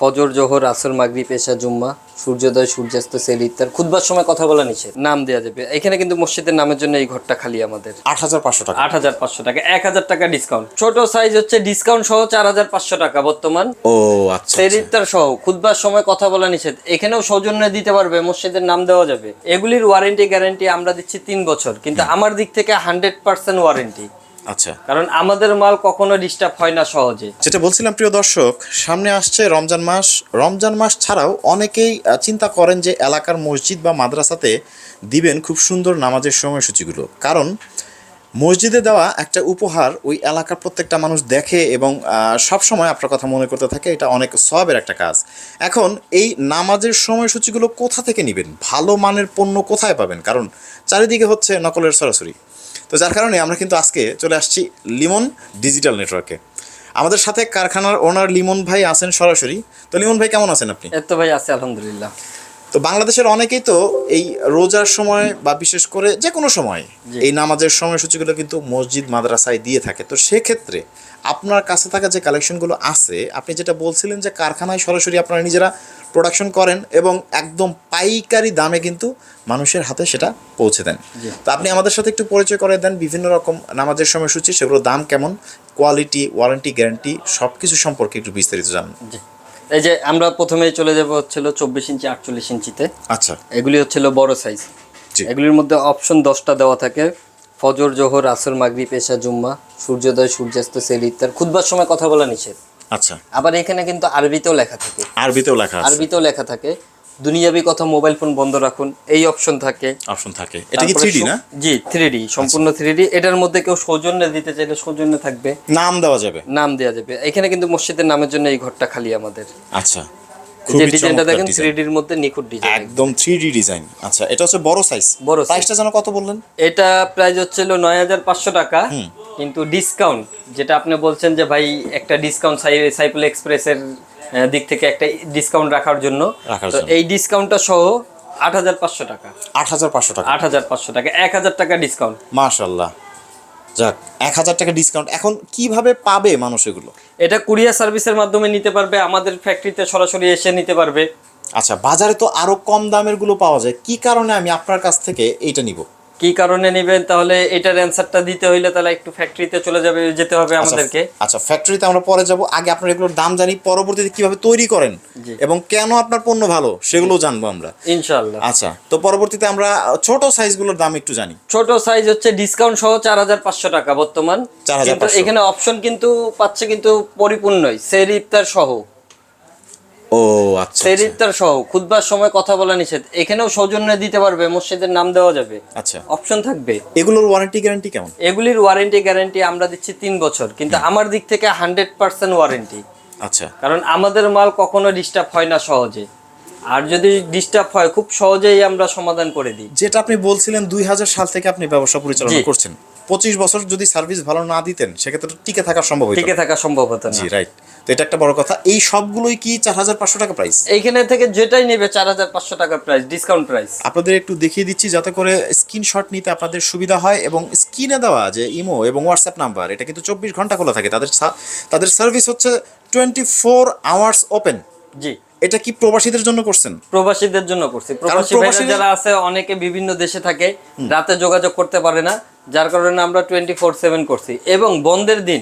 ফজর জোহর আসর মাগরি পেশা জুম্মা সূর্যোদয় সূর্যাস্ত সেল ইত্যার খুদবার সময় কথা বলা নিষেধ। নাম দেওয়া যাবে। এখানে কিন্তু মসজিদের নামের জন্য এই ঘরটা খালি আমাদের। আট হাজার পাঁচশো টাকা। আট হাজার পাঁচশো টাকা। এক হাজার টাকা ডিসকাউন্ট ছোট সাইজ হচ্ছে ডিসকাউন্ট সহ চার হাজার পাঁচশো টাকা বর্তমান। ও আচ্ছা সেল ইত্যার সহ খুদবার সময় কথা বলা নিষেধ। এখানেও সৌজন্য দিতে পারবে মসজিদের নাম দেওয়া যাবে। এগুলির ওয়ারেন্টি গ্যারান্টি আমরা দিচ্ছি তিন বছর। কিন্তু আমার দিক থেকে হান্ড্রেড পার্সেন্ট ওয়ারেন্টি আচ্ছা। কারণ আমাদের মাল কখনো ডিস্টার্ব হয় না সহজে। যেটা বলছিলাম প্রিয় দর্শক সামনে আসছে রমজান মাস। রমজান মাস ছাড়াও অনেকেই চিন্তা করেন যে এলাকার মসজিদ বা মাদ্রাসাতে দিবেন খুব সুন্দর নামাজের সময়সূচিগুলো। কারণ মসজিদে দেওয়া একটা উপহার ওই এলাকার প্রত্যেকটা মানুষ দেখে এবং সব সময় আপনার কথা মনে করতে থাকে এটা অনেক সবের একটা কাজ। এখন এই নামাজের সময়সূচিগুলো কোথা থেকে নেবেন? ভালো মানের পণ্য কোথায় পাবেন? কারণ চারিদিকে হচ্ছে নকলের সরাসরি। তো যার কারণে আমরা কিন্তু আজকে চলে আসছি লিমন ডিজিটাল নেটওয়ার্কে। আমাদের সাথে কারখানার ওনার লিমন ভাই আছেন সরাসরি। তো লিমন ভাই কেমন আছেন আপনি? এত ভাই আছে আলহামদুলিল্লাহ। তো বাংলাদেশের অনেকেই তো এই রোজার সময় বা বিশেষ করে যে কোনো সময়। এই নামাজের সময়সূচিগুলো কিন্তু মসজিদ মাদ্রাসায় দিয়ে থাকে। তো সেক্ষেত্রে আপনার কাছে থাকা যে কালেকশনগুলো আছে আপনি যেটা বলছিলেন যে কারখানায় সরাসরি আপনারা নিজেরা প্রোডাকশন করেন এবং একদম পাইকারি দামে কিন্তু মানুষের হাতে সেটা পৌঁছে দেন। তো আপনি আমাদের সাথে একটু পরিচয় করে দেন বিভিন্ন রকম নামাজের সময়সূচি সেগুলোর দাম কেমন কোয়ালিটি ওয়ারেন্টি গ্যারান্টি সব কিছু সম্পর্কে একটু বিস্তারিত জানুন। জি। এই যে আমরা প্রথমেই চলে যাব হচ্ছিল চব্বিশ ইঞ্চি আটচল্লিশ ইঞ্চিতে। আচ্ছা। এগুলি হচ্ছিল বড় সাইজ। এগুলির মধ্যে অপশন দশটা দেওয়া থাকে। ফজর জোহর আসর মাগরিব এশা জুম্মা সূর্যোদয় সূর্যাস্ত সেল ইত্যার খুদবার সময় কথা বলা নিষেধ। আচ্ছা। আবার এখানে কিন্তু আরবিতেও লেখা থাকে। আরবিতেও লেখা আছে। আরবিতেও লেখা থাকে। দুনিয়াবি কথা মোবাইল ফোন বন্ধ রাখুন এই অপশন থাকে। অপশন থাকে। এটা কি তারপরে থ্রি সম- না? জি থ্রি সম্পূর্ণ থ্রি এটার মধ্যে কেউ সৌজন্য দিতে চাইলে সৌজন্য থাকবে। নাম দেওয়া যাবে। নাম দেওয়া যাবে। এখানে কিন্তু মসজিদের নামের জন্য এই ঘরটা খালি আমাদের। আচ্ছা। খুবই ডিজাইনটা দেখেন design। থ্রি মধ্যে নিখুঁত ডিজাইন একদম থ্রি ডিজাইন আচ্ছা এটা হচ্ছে বড় সাইজ বড় প্রাইসটা যেন কত বললেন? এটা প্রাইস হচ্ছিল নয় হাজার পাঁচশো টাকা। কিন্তু ডিসকাউন্ট যেটা আপনি বলছেন যে ভাই একটা ডিসকাউন্ট সাইকেল এক্সপ্রেসের দিক থেকে একটা ডিসকাউন্ট রাখার জন্য। তো। এই ডিসকাউন্টটা সহ আট হাজার পাঁচশো টাকা। আট হাজার পাঁচশো টাকা। আট হাজার পাঁচশো টাকা। এক হাজার টাকা ডিসকাউন্ট মাশাল্লাহ যাক এক হাজার টাকা ডিসকাউন্ট এখন কীভাবে পাবে মানুষ এগুলো? এটা কুরিয়ার সার্ভিসের মাধ্যমে নিতে পারবে আমাদের ফ্যাক্টরিতে সরাসরি এসে নিতে পারবে। আচ্ছা বাজারে তো আরও কম দামেরগুলো পাওয়া যায়। কি কারণে আমি আপনার কাছ থেকে এইটা নিব? কি কারণে নেবেন? তাহলে এটার অ্যান্সারটা দিতে হইলে তাহলে একটু ফ্যাক্টরিতে চলে যাবে যেতে হবে আমাদেরকে। আচ্ছা ফ্যাক্টরিতে আমরা পরে যাব। আগে আপনার এগুলোর দাম জানি পরবর্তীতে কীভাবে তৈরি করেন এবং কেন আপনার পণ্য ভালো সেগুলো জানব আমরা। ইনশাল্লাহ আচ্ছা তো পরবর্তীতে আমরা ছোট সাইজগুলোর দাম একটু জানি। ছোট সাইজ হচ্ছে ডিসকাউন্ট সহ চার হাজার পাঁচশো টাকা বর্তমান। 4,500 এখানে অপশন কিন্তু পাচ্ছে কিন্তু পরিপূর্ণই সের ইফতার সহ। ও আচ্ছা আচ্ছা, ইফতার সহ খুদবার সময় কথা বলা নিষেধ। এখানেও সৌজন্য দিতে পারবে মসজিদের নাম দেওয়া যাবে। আচ্ছা। অপশন থাকবে। এগুলোর ওয়ারেন্টি গ্যারান্টি কেমন? এগুলির ওয়ারেন্টি গ্যারান্টি আমরা দিচ্ছি তিন বছর কিন্তু আমার দিক থেকে হান্ড্রেড পার্সেন্ট ওয়ারেন্টি আচ্ছা। কারণ আমাদের মাল কখনো ডিস্টার্ব হয় না সহজে। আর যদি ডিস্টার্ব হয় খুব সহজেই আমরা সমাধান করে দিই। যেটা আপনি বলছিলেন দুই হাজার সাল থেকে আপনি ব্যবসা পরিচালনা করছেন। পঁচিশ বছর যদি সার্ভিস ভালো না দিতেন সেক্ষেত্রে টিকে থাকা সম্ভব টিকে থাকা সম্ভব হতো না। রাইট তো এটা একটা বড় কথা। এই সবগুলোই কি চার হাজার পাঁচশো টাকা প্রাইস এইখানে থেকে যেটাই নেবে চার হাজার পাঁচশো টাকা প্রাইস ডিসকাউন্ট প্রাইস আপনাদের একটু দেখিয়ে দিচ্ছি যাতে করে স্ক্রিনশট নিতে আপনাদের সুবিধা হয় এবং স্ক্রিনে দেওয়া যে ইমো এবং হোয়াটসঅ্যাপ নাম্বার এটা কিন্তু চব্বিশ ঘণ্টা খোলা থাকে। তাদের তাদের সার্ভিস হচ্ছে টোয়েন্টি ফোর আওয়ার্স ওপেন জি। এটা কি প্রবাসীদের জন্য করছেন? প্রবাসীদের জন্য করছি। প্রবাসী যারা আছে অনেকে বিভিন্ন দেশে থাকে রাতে যোগাযোগ করতে পারে না। যার কারণে আমরা টোয়েন্টি ফোর সেভেন করছি। এবং বন্ধের দিন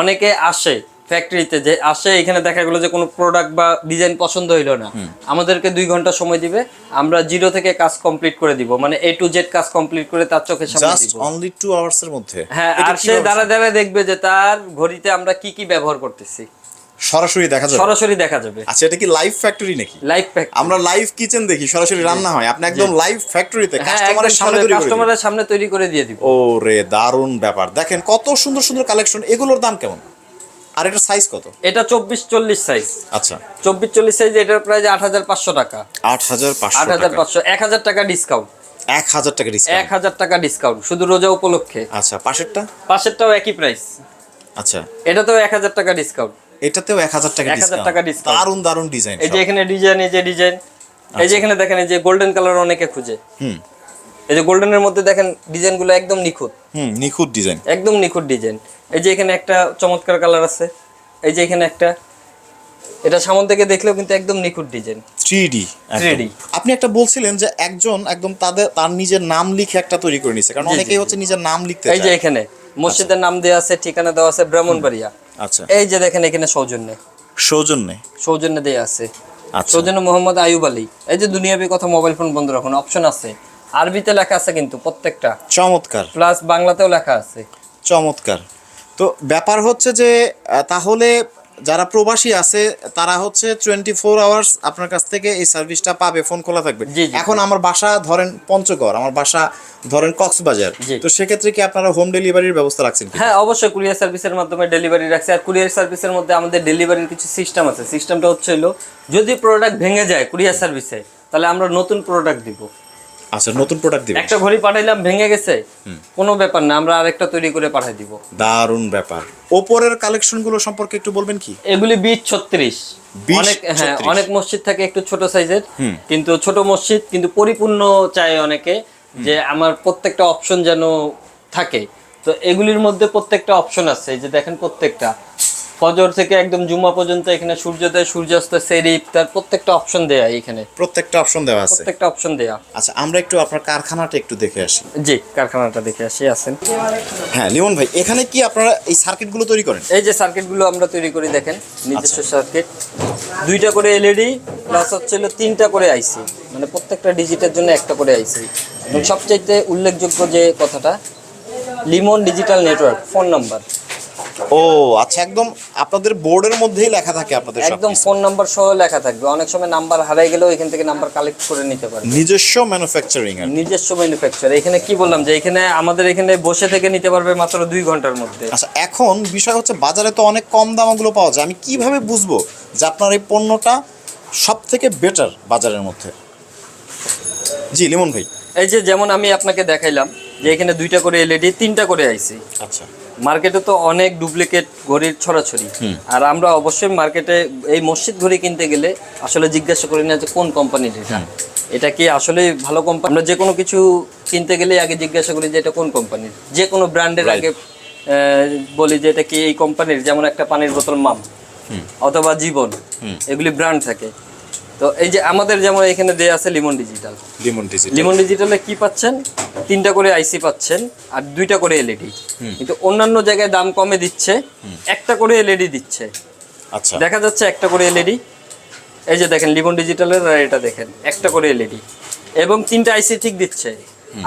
অনেকে আসে ফ্যাক্টরিতে যে আসে এখানে দেখা গেলো যে কোনো প্রোডাক্ট বা ডিজাইন পছন্দ হইল না। আমাদেরকে দুই ঘণ্টা সময় দিবে। আমরা জিরো থেকে কাজ কমপ্লিট করে দিব। মানে এ টু জেড কাজ কমপ্লিট করে তার চোখের সামনে দিব। অনলি টু আওয়ার্স এর মধ্যে। হ্যাঁ আর সে দাঁড়া দাঁড়া দেখবে যে তার ঘড়িতে আমরা কি কি ব্যবহার করতেছি। সরাসরি দেখা যাবে? সরাসরি দেখা যাবে। আচ্ছা এটা কি লাইভ ফ্যাক্টরি নাকি? লাইভ প্যাক আমরা লাইভ কিচেন দেখি সরাসরি রান্না হয়। আপনি একদম লাইভ ফ্যাক্টরিতে কাস্টমারের সামনে তৈরি করে কাস্টমারের সামনে তৈরি করে দিয়ে দিব। ও রে দারুণ ব্যাপার। দেখেন কত সুন্দর সুন্দর কালেকশন এগুলোর দাম কেমন? আর এটা সাইজ কত? এটা চব্বিশ চল্লিশ সাইজ আচ্ছা। চব্বিশ চল্লিশ সাইজ এটার প্রাইস আট হাজার পাঁচশো টাকা। আট হাজার আট হাজার টাকা পাঁচশো এক হাজার টাকা ডিসকাউন্ট এক হাজার টাকা এক ডিসকাউন্ট হাজার টাকা ডিসকাউন্ট শুধু রোজা উপলক্ষে। আচ্ছা পাশেরটা? পাশেরটাও একই প্রাইস আচ্ছা। এটাতেও এক হাজার টাকা ডিসকাউন্ট এটাতেও এক হাজার টাকা 1000 ডিসকাউন্ট টাকা ডিসকাউন্ট দারুণ দারুণ ডিজাইন এই যে এখানে ডিজাইন এই যে ডিজাইন এই যে এখানে দেখেন এই যে গোল্ডেন কালার অনেকে খুঁজে। হুম। এই যে গোল্ডেনের মধ্যে দেখেন ডিজাইনগুলো একদম নিখুঁত। হুম নিখুঁত ডিজাইন একদম নিখুঁত ডিজাইন এই যে এখানে একটা চমৎকার কালার আছে। এই যে এখানে একটা এটা সামন থেকে দেখলেও কিন্তু একদম নিখুঁত ডিজাইন। থ্রি ডি 3D আপনি একটা বলছিলেন যে একজন একদম তাদের তার নিজের নাম লিখে একটা তৈরি করে নিছে কারণ অনেকেই হচ্ছে নিজের নাম লিখতে এই যে এখানে মসজিদের নাম দেওয়া আছে ঠিকানা দেওয়া আছে ব্রাহ্মণবাড়িয়া। আচ্ছা। এই যে দেখেন এখানে সৌজন্যে। সৌজন্যে? সৌজন্যে দেওয়া আছে। আচ্ছা। সৌজন্য মোহাম্মদ আয়ুব আলী। এই যে দুনিয়াবি কথা মোবাইল ফোন বন্ধ রাখুন অপশন আছে। আরবিতে লেখা আছে কিন্তু প্রত্যেকটা। চমৎকার। প্লাস বাংলাতেও লেখা আছে। চমৎকার। তো ব্যাপার হচ্ছে যে তাহলে যারা প্রবাসী আছে তারা হচ্ছে টোয়েন্টি ফোর আওয়ার্স আপনার কাছ থেকে এই সার্ভিসটা পাবে ফোন খোলা থাকবে। এখন আমার বাসা ধরেন পঞ্চগড় আমার বাসা ধরেন কক্সবাজার। তো সেক্ষেত্রে কি আপনারা হোম ডেলিভারির ব্যবস্থা রাখছেন হ্যাঁ অবশ্যই কুরিয়ার সার্ভিসের মাধ্যমে ডেলিভারি রাখছে। আর কুরিয়ার সার্ভিসের মধ্যে আমাদের ডেলিভারির কিছু সিস্টেম আছে। সিস্টেমটা হচ্ছে হলো যদি প্রোডাক্ট ভেঙে যায় কুরিয়ার সার্ভিসে তাহলে আমরা নতুন প্রোডাক্ট দিব। আচ্ছা নতুন প্রোডাক্ট দিবেন। একটা ঘড়ি পাঠাইলাম ভেঙে গেছে। কোনো ব্যাপার না আমরা আরেকটা তৈরি করে পাঠাই দিব। দারুণ ব্যাপার। ওপরের কালেকশনগুলো সম্পর্কে একটু বলবেন কি? এগুলি বিশ ছত্রিশ। অনেক হ্যাঁ অনেক মসজিদ থাকে একটু ছোট সাইজের কিন্তু ছোট মসজিদ কিন্তু পরিপূর্ণ চায় অনেকে যে আমার প্রত্যেকটা অপশন যেন থাকে। তো এগুলির মধ্যে প্রত্যেকটা অপশন আছে এই যে দেখেন প্রত্যেকটা। ফজর থেকে একদম জুমা পর্যন্ত এখানে সূর্যোদয় সূর্যাস্ত সেরি ইফতার প্রত্যেকটা অপশন দেয়া এখানে। প্রত্যেকটা অপশন দেওয়া আছে। প্রত্যেকটা অপশন দেয়া। আচ্ছা আমরা একটু আপনার কারখানাটা একটু দেখে আসি। জি কারখানাটা দেখে আসি আছেন হ্যাঁ লিমন ভাই এখানে কি আপনারা এই সার্কিটগুলো তৈরি করেন? এই যে সার্কিটগুলো আমরা তৈরি করি দেখেন নিজস্ব সার্কিট দুইটা করে এলইডি প্লাস হচ্ছে হলো তিনটা করে আইসি মানে প্রত্যেকটা ডিজিটের জন্য একটা করে আইসি সবচাইতে উল্লেখযোগ্য যে কথাটা Limon digital network phone number. ও আচ্ছা একদম আপনাদের বোর্ডের মধ্যেই লেখা থাকে আপনাদের একদম ফোন নাম্বার সহ লেখা থাকবে। অনেক সময় নাম্বার হারাই গেলেও এখান থেকে নাম্বার কালেক্ট করে নিতে পারবে। নিজস্ব ম্যানুফ্যাকচারিং আর নিজস্ব ম্যানুফ্যাকচার এখানে কি বললাম যে এখানে আমাদের এখানে বসে থেকে নিতে পারবে মাত্র দুই ঘণ্টার মধ্যে। আচ্ছা এখন বিষয় হচ্ছে বাজারে তো অনেক কম দামগুলো পাওয়া যায়। আমি কীভাবে বুঝব যে আপনার এই পণ্যটা সব থেকে বেটার বাজারের মধ্যে? জি লিমন ভাই। এই যে যেমন আমি আপনাকে দেখাইলাম যে এখানে দুইটা করে এলইডি তিনটা করে আইসি আচ্ছা। মার্কেটে তো অনেক ডুপ্লিকেট ঘড়ির ছড়াছড়ি। আর আমরা অবশ্যই মার্কেটে এই মসজিদ ঘড়ি কিনতে গেলে আসলে জিজ্ঞাসা করি না যে কোন কোম্পানির এটা। এটা কি আসলে ভালো কোম্পানি? আমরা যে কোনো কিছু কিনতে গেলে আগে জিজ্ঞাসা করি যে এটা কোন কোম্পানির? যে কোনো ব্র্যান্ডের আগে বলি যে এটা কি এই কোম্পানির? যেমন একটা পানির বোতল মাম অথবা জীবন। এগুলি ব্র্যান্ড থাকে। তো এই যে আমাদের যেমন এখানে দেয়া আছে লিমন ডিজিটাল লিমন ডিজিটাল লিমন ডিজিটালে কি পাচ্ছেন? তিনটা করে আইসি পাচ্ছেন আর দুইটা করে এলইডি কিন্তু অন্যান্য জায়গায় দাম কমে দিচ্ছে। একটা করে এলইডি দিচ্ছে। আচ্ছা। দেখা যাচ্ছে একটা করে এলইডি এই যে দেখেন লিমন ডিজিটালের আর এটা দেখেন একটা করে এলইডি এবং তিনটা আইসি ঠিক দিচ্ছে।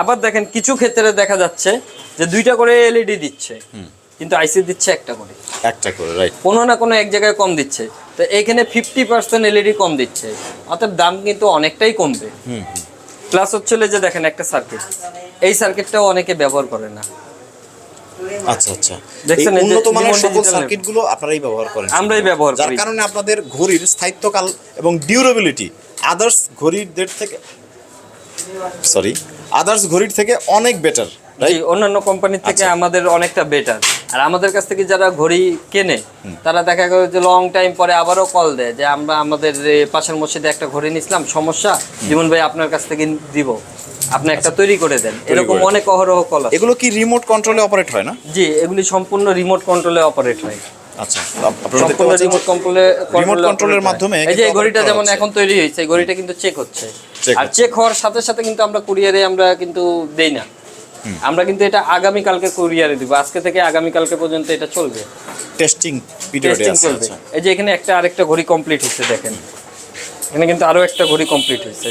আবার দেখেন কিছু ক্ষেত্রে দেখা যাচ্ছে যে দুইটা করে এলইডি দিচ্ছে। কিন্তু আইসি দিচ্ছে একটা করে। একটা করে রাইট কোনো না কোনো এক জায়গায় কম দিচ্ছে। তো এখানে ফিফটি পার্সেন্ট এলইডি কম দিচ্ছে। অর্থাৎ দাম কিন্তু অনেকটাই কমবে। প্লাস হচ্ছে যে দেখেন একটা সার্কিট এই সার্কিটটাও অনেকে ব্যবহার করে না। আচ্ছা আচ্ছা। দেখছেন উন্নত মানের সকল সার্কিটগুলো আপনারাই ব্যবহার করেন। আমরাই ব্যবহার যার কারণে আপনাদের ঘড়ির স্থায়িত্বকাল এবং ডিউরেবিলিটি আদার্স ঘড়ির থেকে সরি আদার্স ঘড়ির থেকে অনেক বেটার জি, অন্যান্য কোম্পানি থেকে আচ্ছা। আমাদের অনেকটা বেটার আর আমাদের কাছ থেকে যারা ঘড়ি কেনে তারা দেখা গেল যে লং টাইম পরে আবারও কল দেয় যে আমরা আমাদের পাশের মসজিদে একটা ঘড়ি নিছিলাম সমস্যা? জীবন ভাই আপনার কাছ থেকে দিব। আপনি একটা তৈরি করে দেন। এরকম অনেক অহরহ কল এগুলো কি রিমোট কন্ট্রোলে অপারেট হয় না? জি এগুলি সম্পূর্ণ রিমোট কন্ট্রোলে অপারেট হয়। আচ্ছা সম্পূর্ণ রিমোট কন্ট্রোলে রিমোট কন্ট্রোলের মাধ্যমে এই যে ঘড়িটা যেমন এখন তৈরি হয়েছে ঘড়িটা কিন্তু চেক হচ্ছে। আর চেক হওয়ার সাথে সাথে কিন্তু আমরা কুরিয়ারে আমরা কিন্তু দেই না। আমরা কিন্তু এটা আগামী কালকে কুরিয়ারে দিব। আজকে থেকে আগামী কালকে পর্যন্ত এটা চলবে। টেস্টিং পিরিয়ডে টেস্টিং আছে আচ্ছা। এই যে এখানে একটা আরেকটা ঘড়ি কমপ্লিট হচ্ছে দেখেন। এখানে কিন্তু আরও একটা ঘড়ি কমপ্লিট হচ্ছে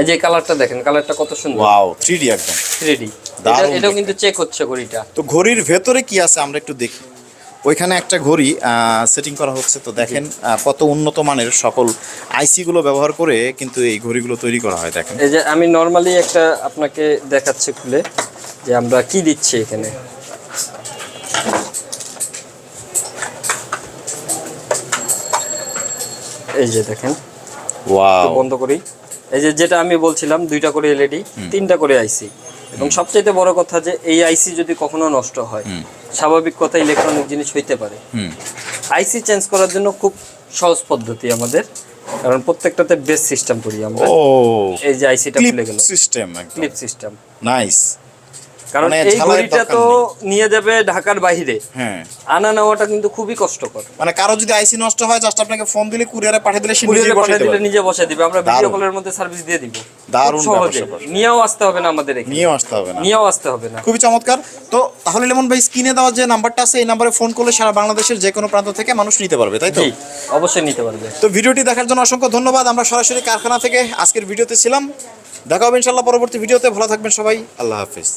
এই যে কালারটা দেখেন কালারটা কত সুন্দর। ওয়াও 3D একদম। রেডি দারুণ এটাও কিন্তু চেক হচ্ছে ঘড়িটা। তো ঘড়ির ভেতরে কি আছে আমরা একটু দেখি। ওইখানে একটা ঘড়ি সেটিং করা হচ্ছে। তো দেখেন কত উন্নত মানের সকল আইসি গুলো ব্যবহার করে কিন্তু এই ঘড়িগুলো তৈরি করা হয় দেখেন। এই যে আমি নর্মালি একটা আপনাকে দেখাচ্ছি খুলে যে আমরা কি দিচ্ছি এখানে। এই যে দেখেন ওয়াও বন্ধ করি। এই যে যেটা আমি বলছিলাম দুইটা করে এলইডি তিনটা করে আইসি এবং সবচেয়ে বড় কথা যে এই আইসি যদি কখনো নষ্ট হয় স্বাভাবিক কথা ইলেকট্রনিক জিনিস হইতে পারে। হুম। আইসি চেঞ্জ করার জন্য খুব সহজ পদ্ধতি আমাদের কারণ প্রত্যেকটাতে বেস সিস্টেম করি আমরা। এই যে আইসিটা খুলে গেল। সিস্টেম ক্লিপ সিস্টেম নাইস কারণ মানে এই ঘড়িটা তো নিয়ে যাবে ঢাকার বাইরে। হ্যাঁ। আনা নেওয়াটা কিন্তু খুবই কষ্টকর। মানে কারও যদি আইসি নষ্ট হয় জাস্ট আপনাকে ফোন দিলে কুরিয়ারে পাঠিয়ে দিলে সে কুরিয়ারে নিজেই পাঠিয়ে দিলে নিজে বসে দিবে। আমরা ভিডিও কলের মধ্যে সার্ভিস দিয়ে দিব। দারুণ সহজে। নিয়েও আসতে হবে না আমাদের এখানে। নিয়েও আসতে হবে না। নিয়েও আসতে হবে না। খুবই চমৎকার। তো তাহলে লেমন ভাই স্ক্রিনে দেওয়া যে নাম্বারটা আছে এই নাম্বারে ফোন করলে সারা বাংলাদেশের যে কোনো প্রান্ত থেকে মানুষ নিতে পারবে তাই তো? অবশ্যই নিতে পারবে। তো ভিডিওটি দেখার জন্য অসংখ্য ধন্যবাদ। আমরা সরাসরি কারখানা থেকে আজকের ভিডিওতে ছিলাম। দেখা হবে ইনশাল্লাহ পরবর্তী ভিডিওতে। ভালো থাকবেন সবাই। আল্লাহ হাফিজ।